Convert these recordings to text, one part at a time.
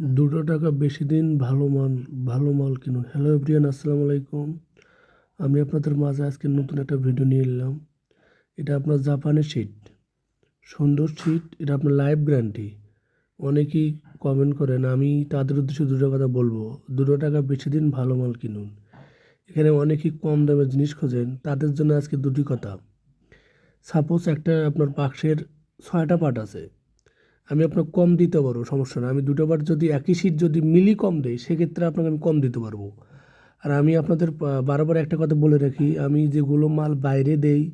দুটো টাকা বেশি দিন ভালো মাল ভালো মাল কিনুন। হ্যালো এভরিয়ান আসসালামু আলাইকুম। আমি আপনাদের মাঝে আজকে নতুন একটা ভিডিও নিয়ে এলাম। এটা আপনার জাপানের সিট সুন্দর সিট এটা আপনার লাইফ গ্যারান্টি অনেকেই কমেন্ট করেন, আমি তাদের উদ্দেশ্যে দুটো কথা বলব। দুটো টাকা বেশি দিন ভালো মাল কিনুন। এখানে অনেকেই কম দামের জিনিস খোঁজেন, তাদের জন্য আজকে দুটি কথা। সাপোজ একটা আপনার বাক্সের ছয়টা পার্ট আছে। আমি আপনাকে কম দিতে পারব, সমস্যা না আমি দুটো বার যদি একই সিট যদি মিলি কম দেই, সেক্ষেত্রে আপনাকে আমি কম দিতে পারব। আর আমি আপনাদের বারবার একটা কথা বলে রাখি, আমি যেগুলো মাল বাইরে দেই,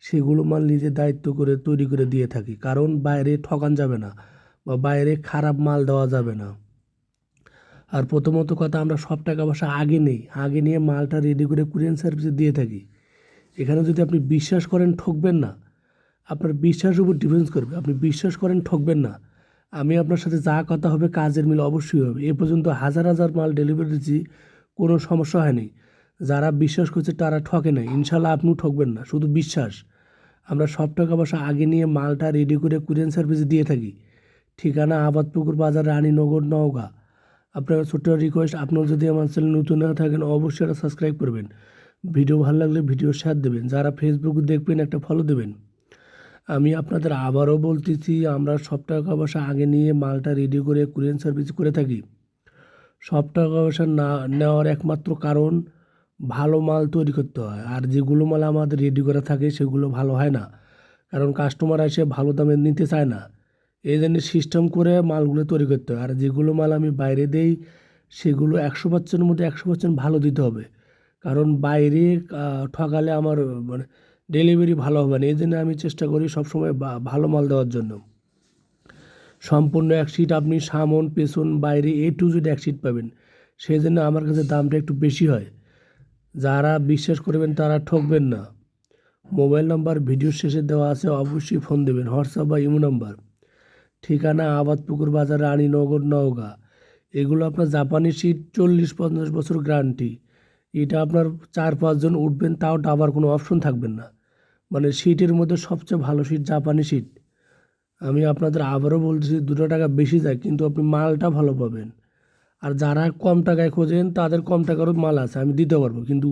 সেগুলো মাল নিজে দায়িত্ব করে তৈরি করে দিয়ে থাকি। কারণ বাইরে ঠকান যাবে না বা বাইরে খারাপ মাল দেওয়া যাবে না। আর প্রথমত কথা, আমরা সব টাকা পয়সা আগে নেই। আগে নিয়ে মালটা রেডি করে কুরিয়ান সার্ভিসে দিয়ে থাকি। এখানে যদি আপনি বিশ্বাস করেন, ঠকবেন না আপনার বিশ্বাসের উপর ডিফেন্স করবে। আপনি বিশ্বাস করেন, ঠকবেন না। আমি আপনার সাথে যা কথা হবে, কাজের মিল অবশ্যই হবে। এ পর্যন্ত হাজার হাজার মাল ডেলিভারি দিচ্ছি কোনো সমস্যা হয়নি। যারা বিশ্বাস করছে, তারা ঠকে নাই। ইনশাল্লাহ আপনিও ঠকবেন না, শুধু বিশ্বাস। আমরা সব টাকা পয়সা আগে নিয়ে মালটা রেডি করে কুরিয়ান সার্ভিসে দিয়ে থাকি। ঠিকানা আবাদপুকুর বাজার, রানীনগর, নওগাঁ। আপনার ছোট্ট রিকোয়েস্ট আপনার যদি আমার চ্যানেল নতুন না থাকেন, অবশ্যই সাবস্ক্রাইব করবেন। ভিডিও ভালো লাগলে ভিডিও শেয়ার দেবেন। যারা ফেসবুক দেখবেন, একটা ফলো দেবেন। আমি আপনাদের আবারও বলতেছি, আমরা সব টাকা পয়সা আগে নিয়ে মালটা রেডি করে কুরিয়ান সার্ভিস করে থাকি। সব টাকা পয়সা না, নেওয়ার একমাত্র কারণ, ভালো মাল তৈরি করতে হয়। আর যেগুলো মাল আমাদের রেডি করা থাকে, সেগুলো ভালো হয় না। কারণ কাস্টমার এসে ভালো দামে নিতে চায় না। এই জন্য সিস্টেম করে মালগুলো তৈরি করতে হয়। আর যেগুলো মাল আমি বাইরে দেই, সেগুলো একশো পার্সেন্টের মধ্যে একশো পার্সেন্ট ভালো দিতে হবে। কারণ বাইরে ঠকালে আমার মানে ডেলিভারি ভালো হবে না। এই জন্য আমি চেষ্টা করি সবসময় ভালো মাল দেওয়ার জন্য। সম্পূর্ণ এক সিট আপনি সামন, পেছন, বাইরে এ টু জেড এক সিট পাবেন। সেই জন্য আমার কাছে দামটা একটু বেশি হয়। যারা বিশ্বাস করবেন তারা ঠকবেন না। মোবাইল নাম্বার ভিডিও শেষে দেওয়া আছে, অবশ্যই ফোন দেবেন। হোয়াটসঅ্যাপ বা ইমো নাম্বার। ঠিকানা আবাদপুকুর বাজার, রানীনগর, নওগাঁ। এগুলো আপনার জাপানি সিট চল্লিশ পঞ্চাশ বছর গ্যারান্টি এটা আপনার চার পাঁচজন উঠবেন, তাও ডাবার কোনো অপশন থাকবেন না। মানে সিটের মধ্যে সবচেয়ে ভালো সিট জাপানি সিট আমি আপনাদের আবারও বলতেছি, দুটো টাকা বেশি যায়, কিন্তু আপনি মালটা ভালো পাবেন। আর যারা কম টাকায় খোঁজেন, তাদের কম টাকারও মাল আছে, আমি দিতে পারব। কিন্তু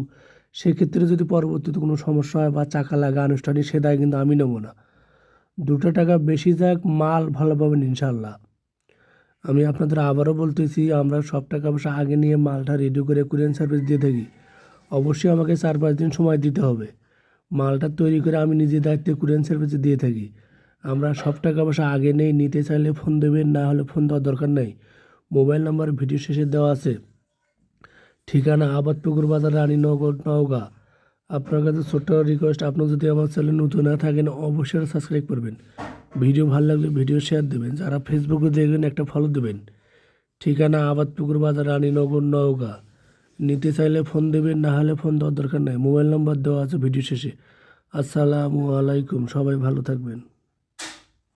সেক্ষেত্রে যদি পরবর্তীতে কোনো সমস্যা হয় বা চাকা লাগা, আনুষ্ঠানিক সে দায় কিন্তু আমি নেব না। দুটো টাকা বেশি যাক, মাল ভালো পাবেন ইনশাল্লাহ আমি আপনাদের আবারও বলতেছি, আমরা সব টাকা পয়সা আগে নিয়ে মালটা রেডি করে কুরিয়ান সার্ভিস দিয়ে থাকি। অবশ্যই আমাকে চার পাঁচ দিন সময় দিতে হবে। মালটা তৈরি করে আমি নিজের দায়িত্বে কুরিয়ান সার্ভিসে দিয়ে থাকি। আমরা সব টাকা পয়সা আগে নেই, নিতে চাইলে ফোন দেবেন, না হলে ফোন দেওয়ার দরকার নেই। মোবাইল নাম্বার ভিডিও শেষে দেওয়া আছে। ঠিকানা আবাদপুকুর বাজার, রানীনগর, নওগাঁ। আপনার কাছে ছোট্ট রিকোয়েস্ট আপনি যদি আমার চ্যানেল নতুন না থাকেন, অবশ্যই সাবস্ক্রাইব করবেন। ভিডিও ভালো লাগলে ভিডিও শেয়ার দেবেন। যারা ফেসবুকে দেখবেন, একটা ফলো দেবেন। ঠিকানা আবাদপুকুর বাজার, রানীনগর, নওগাঁ। নিতে চাইলে ফোন দেবেন, না হলে ফোন দেওয়ার দরকার নাই। মোবাইল নম্বর দেওয়া আছে ভিডিও শেষে। আসসালামু আলাইকুম, সবাই ভালো থাকবেন।